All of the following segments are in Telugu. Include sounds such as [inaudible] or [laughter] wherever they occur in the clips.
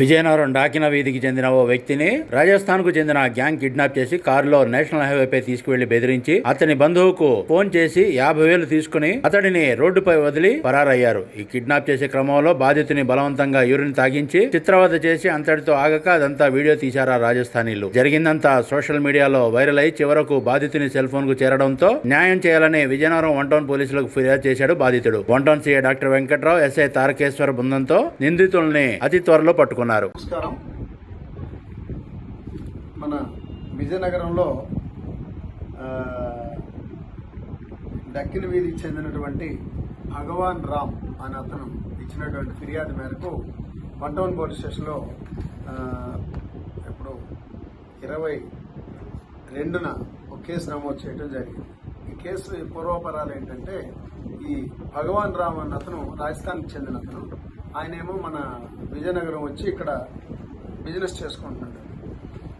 విజయనగరం డాకిన వీధికి చెందిన ఓ వ్యక్తిని రాజస్థాన్కు చెందిన గ్యాంగ్ కిడ్నాప్ చేసి కారులో నేషనల్ హైవేపై తీసుకువెళ్ళి బెదిరించి అతని బంధువుకు ఫోన్ చేసి యాభై వేలు తీసుకుని అతడిని రోడ్డుపై వదిలి పరారయ్యారు. ఈ కిడ్నాప్ చేసే క్రమంలో బాధితుని బలవంతంగా యూరిన్ తాగించి చిత్రవద చేసి అంతటితో ఆగక అదంతా వీడియో తీశారా రాజస్థానీలు. జరిగిందంతా సోషల్ మీడియాలో వైరల్ అయి చివరకు బాధితుని సెల్ ఫోన్కు చేరడంతో న్యాయం చేయాలని విజయనగరం వన్ టౌన్ పోలీసులకు ఫిర్యాదు చేశాడు బాధితుడు. One town CI doctor Venkatrao SI Tarakeswara బృందంతో నిందితుల్ని అతి త్వరలో పట్టుకున్నారు. నమస్కారం. మన విజయనగరంలో దక్కిన వీధికి చెందినటువంటి భగవాన్ రామ్ అనే అతను ఇచ్చినటువంటి ఫిర్యాదు మేరకు వన్ టౌన్ పోలీస్ స్టేషన్లో ఇప్పుడు ఇరవై రెండున ఒక కేసు నమోదు చేయడం జరిగింది. ఈ కేసు పూర్వపరాలు ఏంటంటే ఈ భగవాన్ రామ్ అన్న అతను రాజస్థాన్కి చెందిన అతను. ఆయనేమో మన విజయనగరం వచ్చి ఇక్కడ బిజినెస్ చేసుకుంటున్నాడు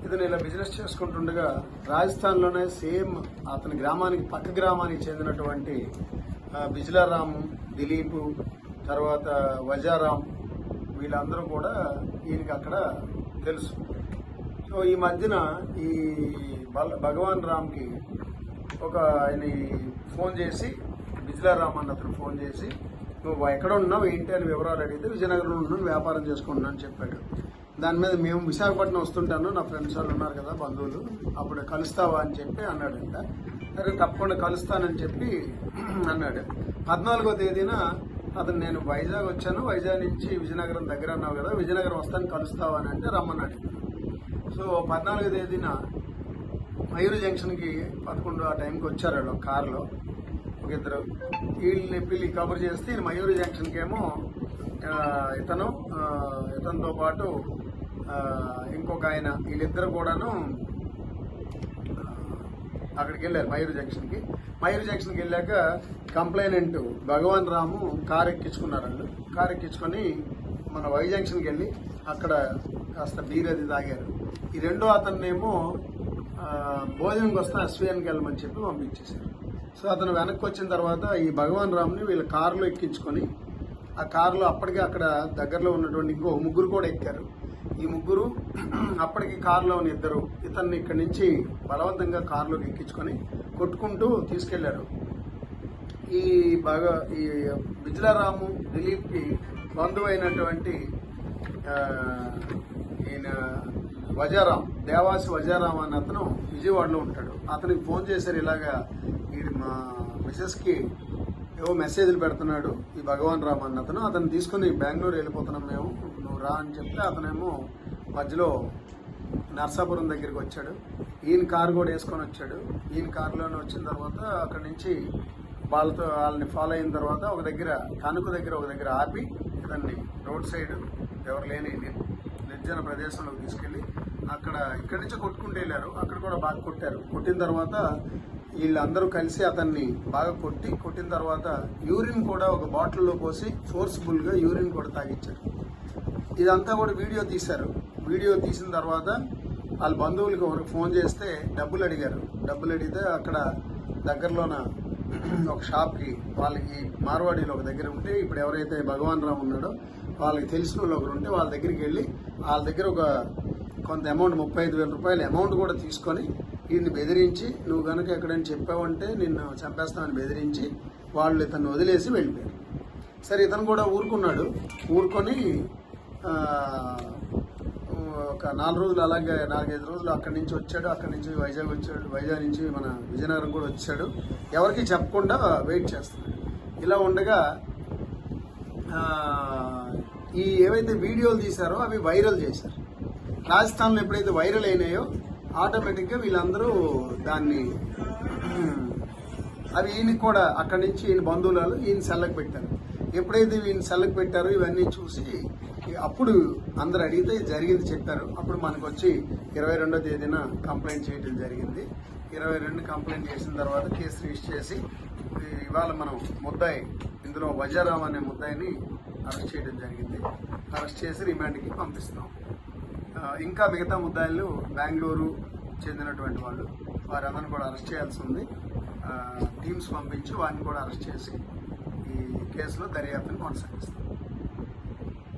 ఇతను ఇలా బిజినెస్ చేసుకుంటుండగా రాజస్థాన్లోనే సేమ్ అతని గ్రామానికి పక్క గ్రామానికి చెందినటువంటి ఆ, బిజ్లారాము దిలీప్ తర్వాత వజారాం వీళ్ళందరూ కూడా ఈయనకి అక్కడ తెలుసు. సో ఈ మధ్యన ఈ భగవాన్ రామ్కి ఒక ఆయన ఫోన్ చేసి బిజ్లారామ్ అన్న అతను ఫోన్ చేసి నువ్వు ఎక్కడ ఉన్నావు ఏంటి అని వివరాలు అడిగితే విజయనగరంలో ఉన్నాను వ్యాపారం చేసుకుంటున్నాను అని చెప్పాడు. దాని మీద మేము విశాఖపట్నం వస్తుంటాను నా ఫ్రెండ్స్ వాళ్ళు ఉన్నారు కదా బంధువులు అప్పుడు కలుస్తావా అని చెప్పి అన్నాడంట. సరే తప్పకుండా కలుస్తానని చెప్పి అన్నాడు. పద్నాలుగో తేదీన అతను నేను వైజాగ్ వచ్చాను వైజాగ్ నుంచి విజయనగరం దగ్గర అన్నావు కదా విజయనగరం వస్తాను కలుస్తావా అని అంటే రమ్మన్నాడు. సో పద్నాలుగో తేదీన మయూరు జంక్షన్కి పదకొండు ఆ టైంకి వచ్చారు వాళ్ళు కారులో. ఒక ఇద్దరు వీళ్ళని పిల్లి కబుర్ చేస్తే మయూరి జంక్షన్కి ఏమో ఇతను ఇతనితో పాటు ఇంకొక ఆయన వీళ్ళిద్దరు కూడాను అక్కడికి వెళ్ళారు మయూరు జంక్షన్కి. మయూరు జంక్షన్కి వెళ్ళాక కంప్లైనెంట్ భగవాన్ రాము కారు ఎక్కించుకున్నారండి కారు ఎక్కించుకొని మన వై జంక్షన్కి వెళ్ళి అక్కడ కాస్త బీర్ అది తాగారు. ఈ రెండో అతన్నేమో భోజనంకి వస్తే అశ్వయానికి వెళ్ళమని చెప్పి పంపించేశారు. సో అతను వెనక్కి వచ్చిన తర్వాత ఈ భగవాన్ రామ్ని వీళ్ళ కారులో ఎక్కించుకొని ఆ కారులో అప్పటికే అక్కడ దగ్గరలో ఉన్నటువంటి ఇంకో ముగ్గురు కూడా ఎక్కారు. ఈ ముగ్గురు [clears throat] అప్పటికి కారులో ఉన్న ఇద్దరు ఇతన్ని ఇక్కడి నుంచి బలవంతంగా కారులోకి ఎక్కించుకొని కొట్టుకుంటూ తీసుకెళ్ళారు. ఈ బాగా ఈ బిజ్లారాము దిలీప్కి బంధువు అయినటువంటి ఈయన వజారాం దేవాసి వజారాం అన్న అతను విజయవాడలో ఉంటాడు. అతనికి ఫోన్ చేశారు ఇలాగా ఈ మా మిసెస్కి ఏవో మెసేజ్లు పెడుతున్నాడు ఈ భగవాన్ రామ్ అన్న అతను. అతను తీసుకుని బెంగళూరు వెళ్ళిపోతున్నాం మేము నువ్వు రా అని చెప్తే అతనేమో మధ్యలో నర్సాపురం దగ్గరికి వచ్చాడు. ఈయన కారు కూడా వేసుకొని వచ్చాడు. ఈయన కారులోనే వచ్చిన తర్వాత అక్కడి నుంచి వాళ్ళతో వాళ్ళని ఫాలో అయిన తర్వాత ఒక దగ్గర తణుకు దగ్గర ఒక దగ్గర ఆపి ఇతన్ని రోడ్ సైడ్ ఎవరు లేని నిర్జన ప్రదేశంలోకి తీసుకెళ్ళి అక్కడ ఇక్కడి నుంచి కొట్టుకుంటూ వెళ్ళారు. అక్కడ కూడా బాగా కొట్టారు. కొట్టిన తర్వాత వీళ్ళందరూ కలిసి అతన్ని బాగా కొట్టి కొట్టిన తర్వాత యూరిన్ కూడా ఒక బాటిల్లో పోసి ఫోర్స్ఫుల్గా యూరిన్ కూడా తాగించారు ఇదంతా కూడా వీడియో తీశారు. వీడియో తీసిన తర్వాత వాళ్ళ బంధువులకి ఒకరికి ఫోన్ చేస్తే డబ్బులు అడిగారు. డబ్బులు అడిగితే అక్కడ దగ్గరలోన ఒక షాప్కి వాళ్ళకి మార్వాడీలో ఒక దగ్గర ఉంటే ఇప్పుడు ఎవరైతే భగవాన్ రామ్ ఉన్నాడో వాళ్ళకి తెలిసిన వాళ్ళు ఒకరు ఉంటే వాళ్ళ దగ్గరికి వెళ్ళి వాళ్ళ దగ్గర ఒక కొంత అమౌంట్ ముప్పై ఐదు వేల రూపాయల అమౌంట్ కూడా తీసుకొని వీడిని బెదిరించి నువ్వు కనుక ఎక్కడైనా చెప్పావంటే నిన్ను చంపేస్తామని బెదిరించి వాళ్ళు ఇతను వదిలేసి వెళ్ళిపోయారు. సరే ఇతను కూడా ఊరుకున్నాడు. ఊరుకొని ఒక నాలుగు రోజులు అలాగే నాలుగైదు రోజులు అక్కడి నుంచి వచ్చాడు అక్కడి నుంచి వైజాగ్ వచ్చాడు వైజాగ్ నుంచి మన విజయనగరం కూడా వచ్చాడు. ఎవరికి చెప్పకుండా వెయిట్ చేస్తున్నాడు. ఇలా ఉండగా ఈ ఏవైతే వీడియోలు తీశారో అవి వైరల్ చేశారు. రాజస్థాన్లో ఎప్పుడైతే వైరల్ అయినాయో ఆటోమేటిక్గా వీళ్ళందరూ దాన్ని అవి ఈయనకి కూడా అక్కడి నుంచి ఈయన బంధువులు ఈయన సెల్లకు పెట్టారు. ఎప్పుడైతే ఈయన సెల్లకు పెట్టారో ఇవన్నీ చూసి అప్పుడు అందరు అడిగితే జరిగింది చెప్పారు. అప్పుడు మనకు వచ్చి ఇరవై రెండో తేదీన కంప్లైంట్ చేయడం జరిగింది. ఇరవై రెండు కంప్లైంట్ చేసిన తర్వాత కేసు రిజిస్టర్ చేసి ఇవాళ మనం ముద్దాయి ఇందులో వజారాం అనే ముద్దాయిని అరెస్ట్ చేయడం జరిగింది. అరెస్ట్ చేసి రిమాండ్కి పంపిస్తున్నాం. ఇంకా మిగతా ముద్దాయిలు బెంగళూరు చెందినటువంటి వాళ్ళు వారందరిని కూడా అరెస్ట్ చేయాల్సి ఉంది. టీమ్స్ పంపించి వారిని కూడా అరెస్ట్ చేసి ఈ కేసులో దర్యాప్తును కొనసాగిస్తాం.